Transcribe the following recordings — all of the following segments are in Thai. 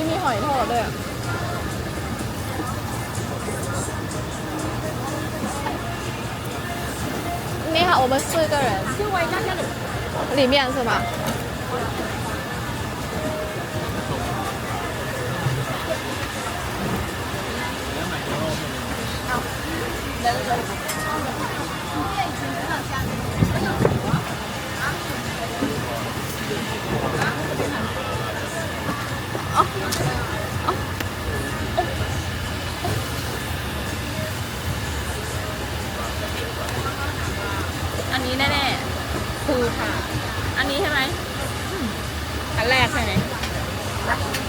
ยมีหอยทอดด้วยอะ你好，我们四个人。里面是吗？อั นนี้แน่ๆคือค่ะ อันนี้ใช่ไหมอันแรกใช่ไหม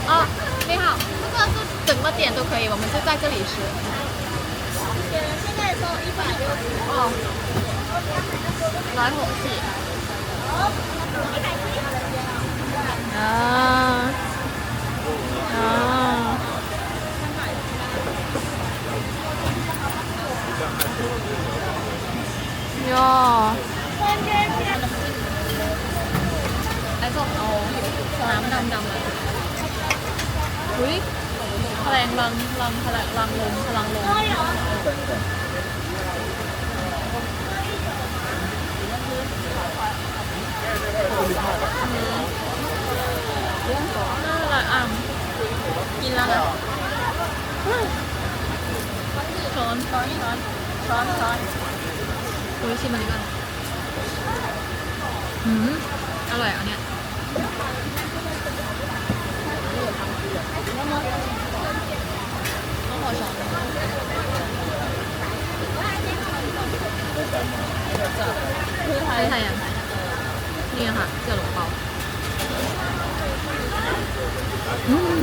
哦，你好，这个是整个点都可以，我们就在这里吃。现在收一百六十。哦，来好戏。啊啊！哟，ไอ้ ส้มเอาน้ำดำดำๆเลยอุ้ยพลังลังลังพลังลังลมพลังลมน่ารักอะกินแล้วนะช้อนช้อนช้อนช้อนช้อน อุ้ยชิมอันนี้ก่อนอืมอร่อยอะอันเนี้ยต้องขอช้อนคือไทยไทยอะนี่ค่ะเจียวหลงเปาอืม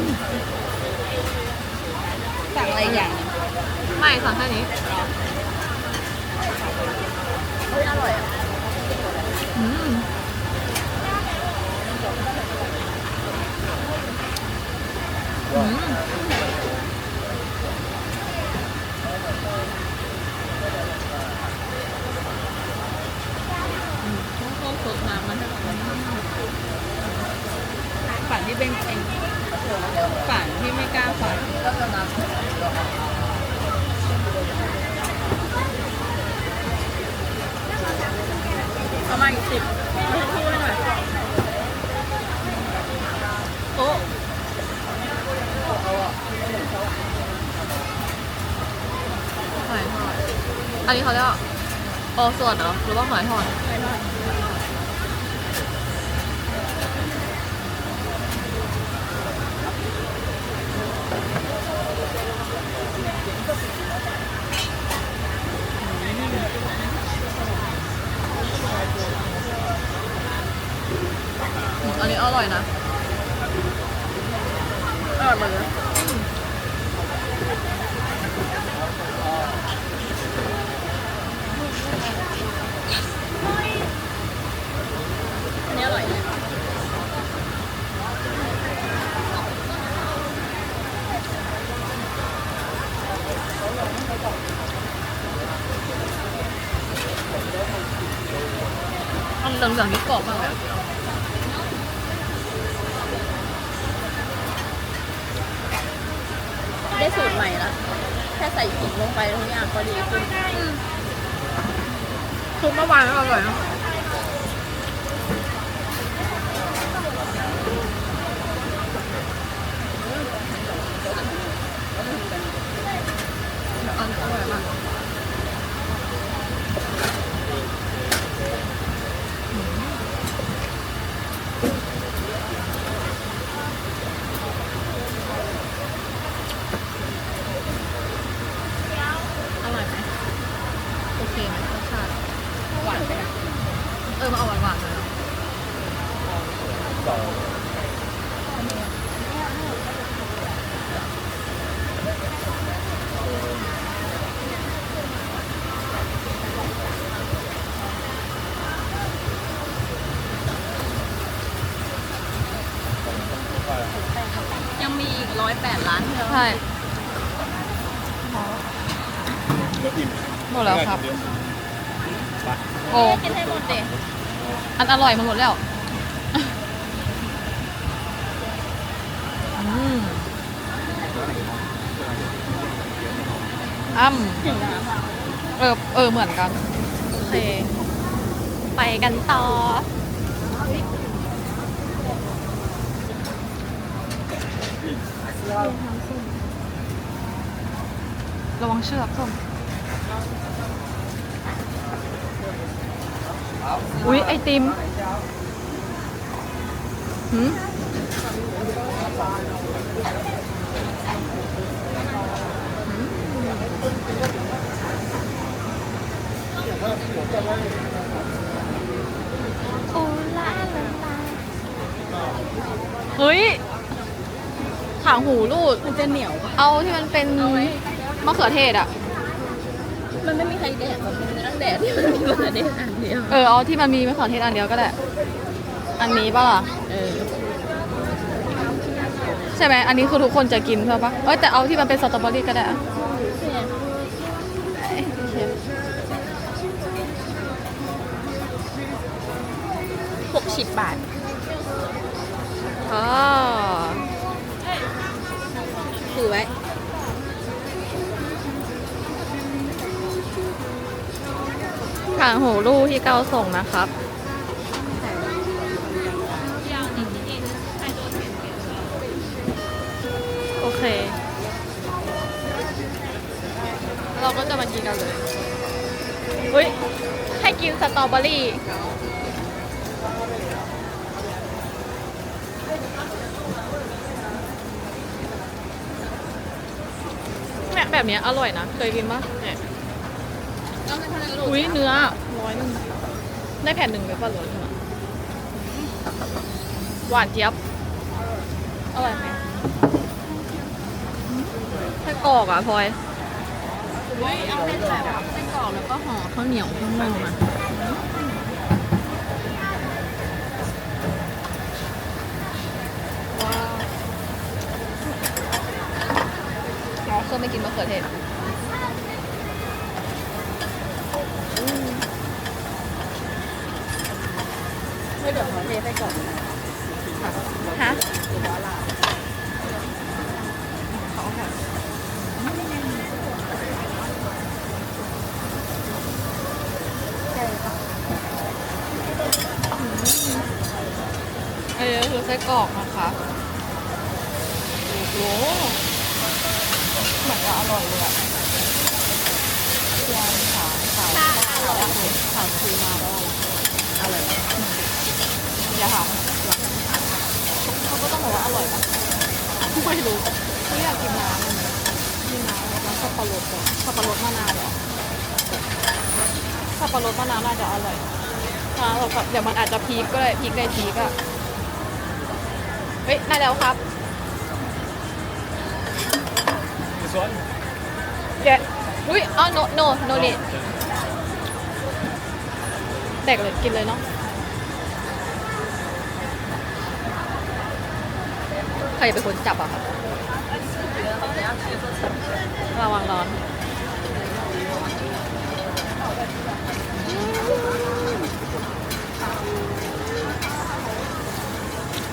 สั่งอะไรอย่างหนึ่งไม่สั่งแค่นี้ เฮ้ยอร่อยอะอืมอืมต้องฝึกน้ำมันให้แบบฝันที่เป็นเองฝันที่ไม่กล้าฝัน ประมาณอีกสิบไม่พูดเลยหน่อยโอ้หอยทอด อันนี้เขาเรียกว่าโอส่วนเหรอหรือว่าหอยทอดอันนี้อร่อยนะ อร่อยเหมือนกัน อันนี้อร่อยเลยอันเหลืองๆนี่กรอบมากเลยได้สูตรใหม่ละ แค่ใส่ขิงลงไปทุกอย่างก็ดีขึ้น ซุปเมื่อวานก็อร่อยนะ ช่วอิ่หมดแล้วครับ โอ้กินให้หมดเด็อันอร่อยมาหมดแล้วอืมอ้ำเออ เออ เหมือนกันเค ไปกันต่อ Yeah. ระวังเชือกส้มอุ๊ย ไอติมหืมโอ้ลาลาลาเฮ้ยขางหูรูดมันจะเหนียวปะเอาที่มันเป็น มะเขือเทศอะ มันไม่มีใครแดดแบบมันนั่งแดดที่มันมีมาแดดอันเดียวเออเอาที่มันมีมะเขือเทศอันเดียวก็ได้ อันนี้ป่ะล่ะ เออใช่ไหมอันนี้คือทุกคนจะกินใช่ปะเอ้ยแต่เอาที่มันเป็นสตรอเบอรี่ก็ได้อะโอเคหกสิบบาทอ่าถือไว้ ทางหูรูที่เกาส่งนะครับ โอเค เราก็จะมากินกันเลยอุ้ยให้กินสตรอเบอรี่เนี่ยแบบเนี้ยอร่อยนะ เคยกินปะเนี่ย แล้วมันเท่านั้นลูก อุ้ยเนื้อร้อยหนึงได้แผ่นหนึ่งไปป่ะหรือเท่าหร่หวานเจี๊ยบอร่อยไหมไส้กรอกอะพลอยเฮ้ยเอาเป็นแบบไส้กรอกแล้วก็ห่อข้าวเหนียวข้างนอกอะ อ๋อเคยไม่กินมะเขือเทศ ไม่เดี๋ยวขอเทไส้กรอก ฮะ เออคือไส้กรอกนะคะโอ้โห เหมือนจะอร่อยเลยอะยำสามสามสามสามคือมาแล้วอะไรอร่อยอย่าถามเขาก็ต้องบอกว่าอร่อยปะไม่รู้ไม่อยากกินน้ำเลยกินน้ำแล้วสับปะรดเหรอสับปะรดมะนาวเหรอสับปะรดมะนาวน่าจะอร่อยนะแบบเดี๋ยวมันอาจจะพีกก็ได้พีกได้พีกอะเฮ้ยได้แล้วครับ This one? แกะอุ้ยอ๋อ no no no need แดกเลยกินเลยเนาะใครเป็นคนจับอะครับระวังร้อน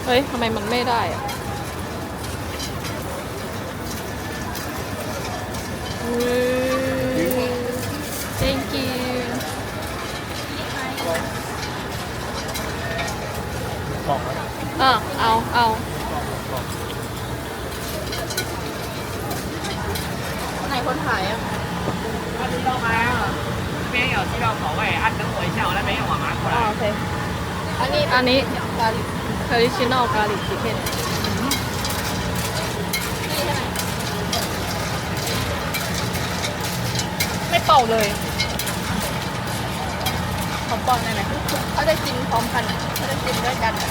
เฮ้ยทำไมมันไม่ได้อะอุ๊ย thank you บอกไหม อ่ะ เอา เอา ไหนคนถ่ายอ่ะ 二十六麦啊，这边有鸡肉口味，啊，等我一下，我那边用网拿过 อ๋อ 来。 โอเค อันนี้ อันนี้ กาลิก traditional garlic chicken ไม่เป่าเลยของปอนได้ไหมเขาจะกินพร้อมกันอะเขาจะกินด้วยกันอะ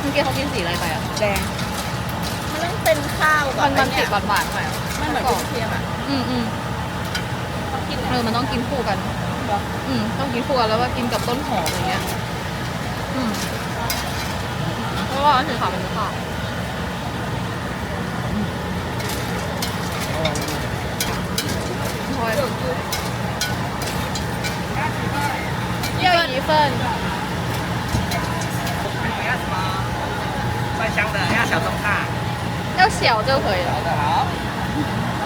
เมื่อกี้เขากินสีอะไรไปอะแดงมันต้องเป็นข้าวกัมับนไอ้มันเนี่ติยดหวานๆหน่อยอะมันเหมือนกุนเทียมอะอืมอืมเขากินเออมันต้องกินคู่กัน เหรออืมต้องกินคู่กันแล้วว่ากินกับต้นหอมอย่างเงี้ย อืมเพราะว่าอันสีขาวเป็นสีขาวพลอ 份。要什么？蒜香的，要小中大。要小就可以了。好的，好。好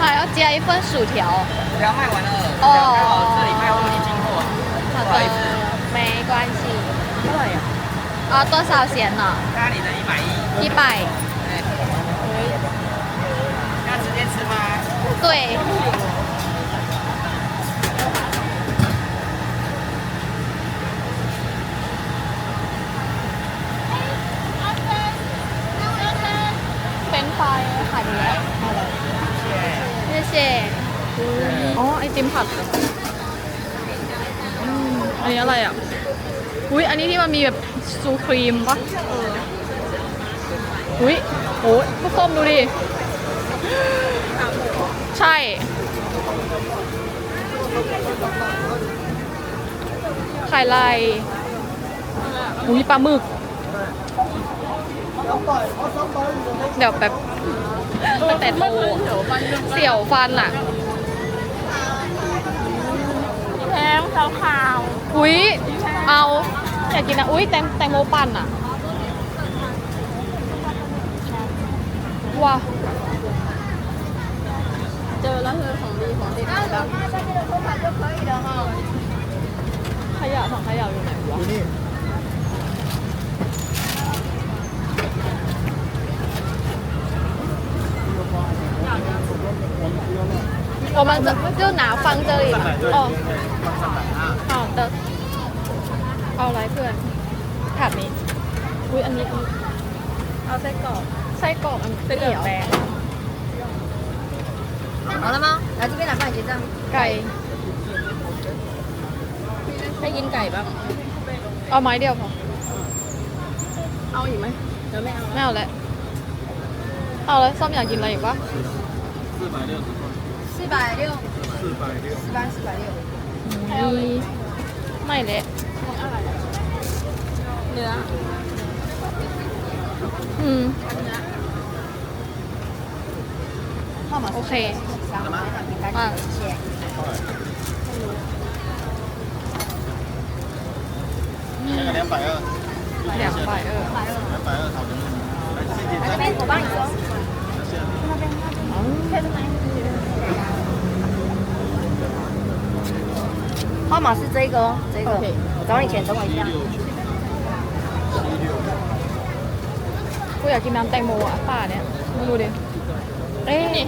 还要加一份薯条。薯条卖完了。哦。这里卖完一斤货。好的，没关系。对呀。啊，多少钱呢？家里的一百一。一百。可以。要直接吃吗？对。 นนี้ที่มันมีแบบซูครีมปะอุ้ยโอ้ยพวกส้มดูดิ ใช่ ไข่ลายอุ้ยปลาหมึก เดี๋ยวแบบตั้งแต่โตเสี่ยวฟันอะแพงขาวขาวอุ้ยเอา อยากกินนะอุ้ยแตงแตงโมปั่นอ่ะ ว้าว เจอแล้วคือของดีของเด็ดแบบ ขยะถังขยะอยู่ไหนวะ我们这就拿放这里嘛哦好的 เอาอะไรเพื่อนถาดนี้ อุ้ยอันนี้อันนี้ เอาไส้กรอก ไส้กรอกอัน ไส้กรอกแดง 好了吗？来这边来帮你结账。 ไก่ ให้กินไก่บ้าง เอาไม้เดียวพอ เอาอีกไหมเดี๋ยวไม่เอา ไม่เอาแล้วเอาแล้วส้มอยากกินอะไรอีกปะ 四百六，四百六，四百四百六。 มีไม่เละ เนื้อ อืม 号码 โอ เค 三，买两瓶干啊净，谢谢。那个两百二， เดี๋ยวไปเออ 两百二好的。来这边来这边我帮你收。号码是这个哦，这个。我找你钱，等我一下。 กูอยากกินน้ำแตงโมอ่ะป่าเนี้ยมึงดูดิ เอ้ยนี่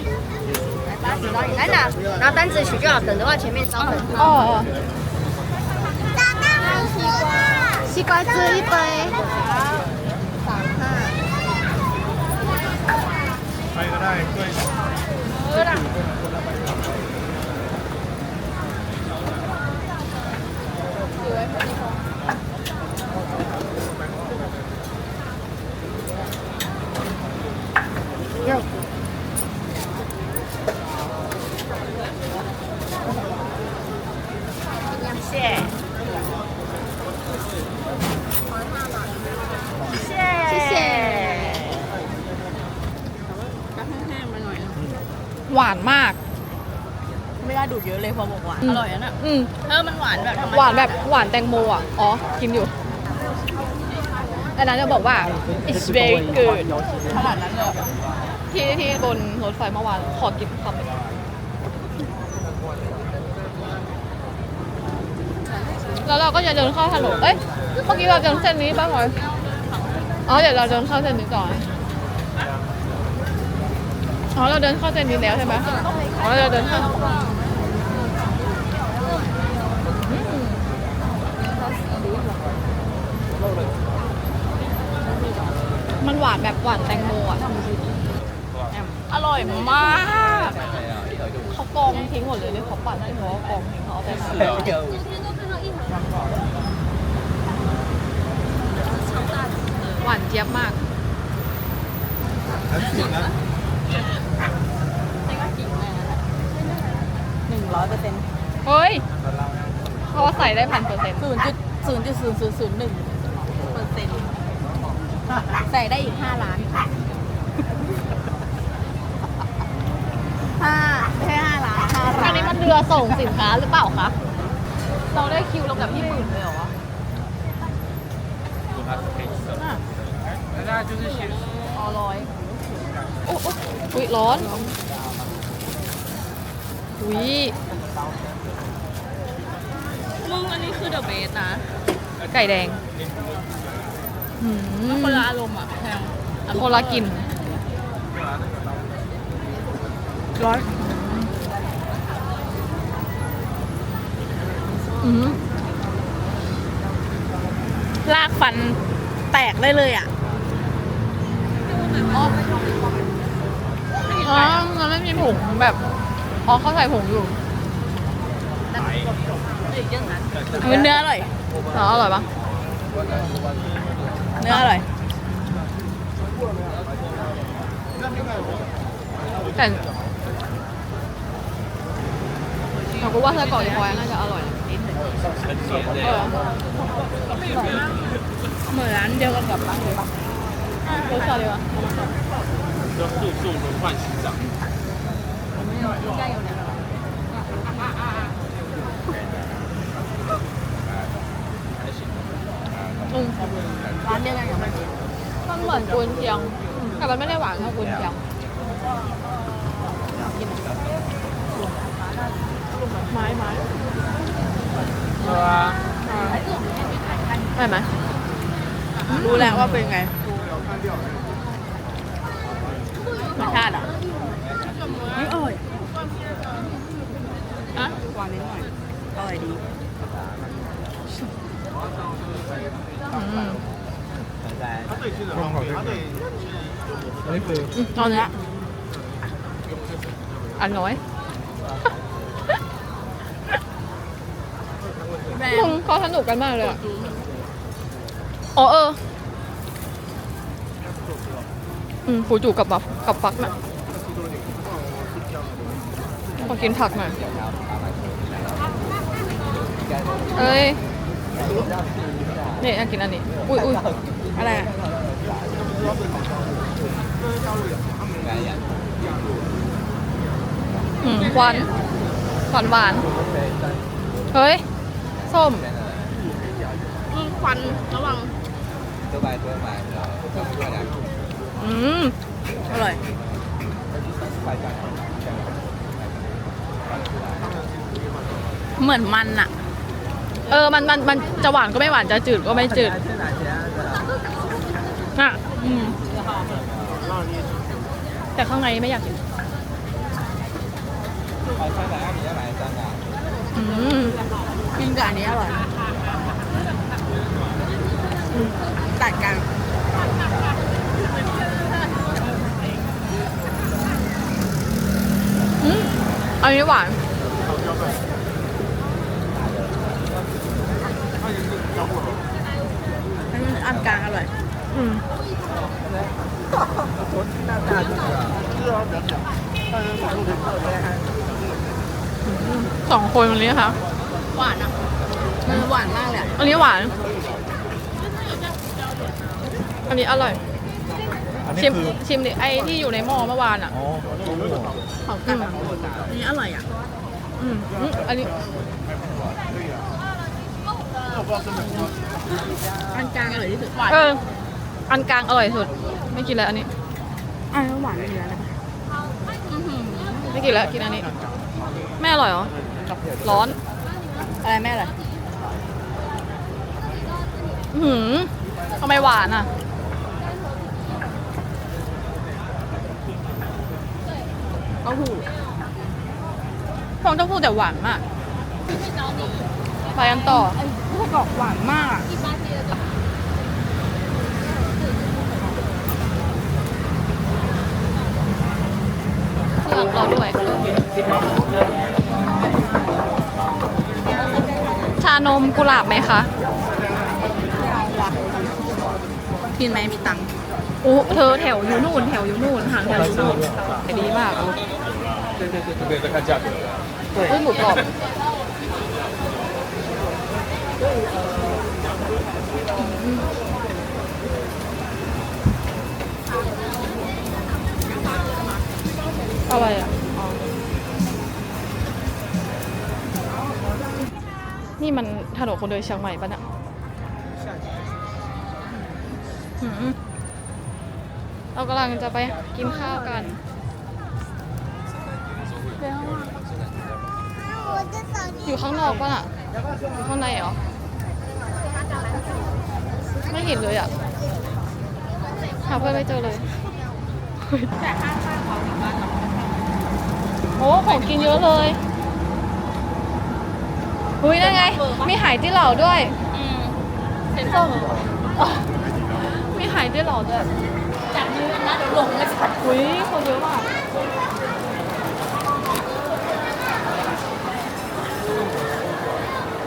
来，单子找你，来拿拿单子取就好，等的话前面稍等。 อ๋ออ๋อ西瓜汁一杯 หวานอืมอร่อยนะอืมเออมันหวานแบบธรรมชาติหวานแบบหวานแตงโมอะ อ๋อ กินอยู่อันนั้นจะบอกว่า it's very good ขนาดนั้นเลยที่ที่บนรถไฟเมื่อวานขอกินคำหนึ่งแล้วเราก็จะเดินเข้าถนน เอ้ย เมื่อกี้เราเดินเส้นนี้ป่ะพลอยอ๋อ เดี๋ยวเราเดินเข้าเส้นนี้ก่อน อ๋อ เราเดินเข้าเส้นนี้แล้วใช่ไหมอ๋อ เราเดินเข้า มันหวานแบบหวานแตงโมอะอร่อยมากเขากองทิ้งหมดเลยเลยเขาปั่นให้เพราะว่ากองทิ้งเขาเอาไปทำหวานเจี๊ยบมากหนึ่งร้อยเปอร์เซ็นต์เฮ้ยเพราะว่าใส่ได้พันเปอร์เซ็นต์ศูนย์จุดศูนย์จุดศูนย์ศูนย์ศูนย์หนึ่งเปอร์เซ็นต์ ใส่ได้อีกห้าล้านห้าแค่ห้าล้านห้า อั ล้าน น นี้มันเรือส่งสินค้าหรือเปล่าคะ เราได้คิวลงกับพี่หมื่นเลยเหรอวะ 大家就是先 ออร้อยโอ้โอ้อุ๊ยร้อน อุ้ยมึงอันนี้คือเดอะเบสนะ ไก่แดง อืมคนละอารมณ์อะแพงคนละกลินร้อนอืมลากฟันแตกได้เลยอะอ๋อมันไม่มีผงแบบอ๋อเขาใส่ผงอยู่มันเนื้ออร่อยเหรออร่อยปะ เนื้ออร่อย แต่เราก็ว่าไส้กรอกอีพอยน่าจะอร่อยนะเออ เหมือนร้านเดียวกันกับร้านเลยปะ รสชาติดีวะ 就速速轮换市长。 อื มร้านเดียวกันกับมันมันเหมือนกุนเชียง แต่มันไม่ได้หวานเท่ากุนเชียงไม้ไม้ได้ไหมรู้แล้วว่าเป็นไงรสชาติอะไม่อร่อยอะหวานนิดหน่อยอร่อยดี อืม 他对吃的方便，他对嗯เอาเนี้ยอันน้อย แม่ มึงเขาสนุกกันมากเลยอ่ะ อ๋อเออ อืมฟูจูกับแบบกับฟักน่ะขอกินผักหน่อยเอ้ย นี่อยากกินอันนี้ อุ้ยอุ้ย อะไรอะอืมควันหวานหวานเฮ้ย ส้มอืมควันระวังอืม อร่อย เหมือนมันอะเออ มันมันมันจะหวานก็ไม่หวาน จะจืดก็ไม่จืดอะ อืม แต่ข้างในไม่อยากกินอืมกินกับอันนี้อร่อยตัดกันอืมอันนี้หวานอันนี้อันกลางอร่อย สองคนวันนี้ค่ะ หวานอะมันหวานมากเลยอะอันนี้หวาน อันนี้อร่อย อันชินี้มคือชิมดิไอที่อยู่ในหม้อเมื่อวานอะ อ๋อตัวม่วงของกันอะอันนี้อร่อยอะ อืมอืมอันนี้อันกลางอร่อยที่สุดหวาน เออ อันกลางอร่อยสุด ไม่กินแล้วอันนี้อันนี้หวานไม่เหลือเลยไม่กินแล้วกินอันนี้ไม่อร่อยเหรอ ร้อน อะไรแม่เลยอื้อหือทำไมหวานอะเต้าหู้ฟองเต้าหู้แต่หวานมาก ไปกันต่อไส้กรอกหวานมากอะ เครื่เราด้วย ชานมกุหลาบไหมคะกินไหมมีตังค์อู้เธอแถวอยู่นู่น แถวอยู่นู่นห่างแถวอยู่นู่นแต่ดีมากอุ้ยหมูกรอบ อะไรอะอ๋อนี่มันถนนคนเดินเชียงใหม่ปะเนี่ยอืมเรากำลังจะไปกินข้าวกันอยู่ข้างนอกป่ะน่ะอยู่ข้างในเหรอ ไม่เห็นเลยอะ หาเพื่อนไม่เจอเลย โอ้ของกินเยอะเลยหุยนั่นไง มีหายที่เหล่าด้วย อืมเซ็นส้มอ๋อมีหายที่เหล่าด้วยจากนี้นะเดี๋ยวหลงเลยค่ะหุยคนเยอะมาก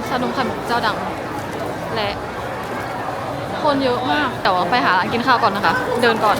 ชานมไข่มุกเจ้าดัง และ คนเยอะมากแต่ว่าไปหาร้านกินข้าวก่อนนะคะ เดินก่อน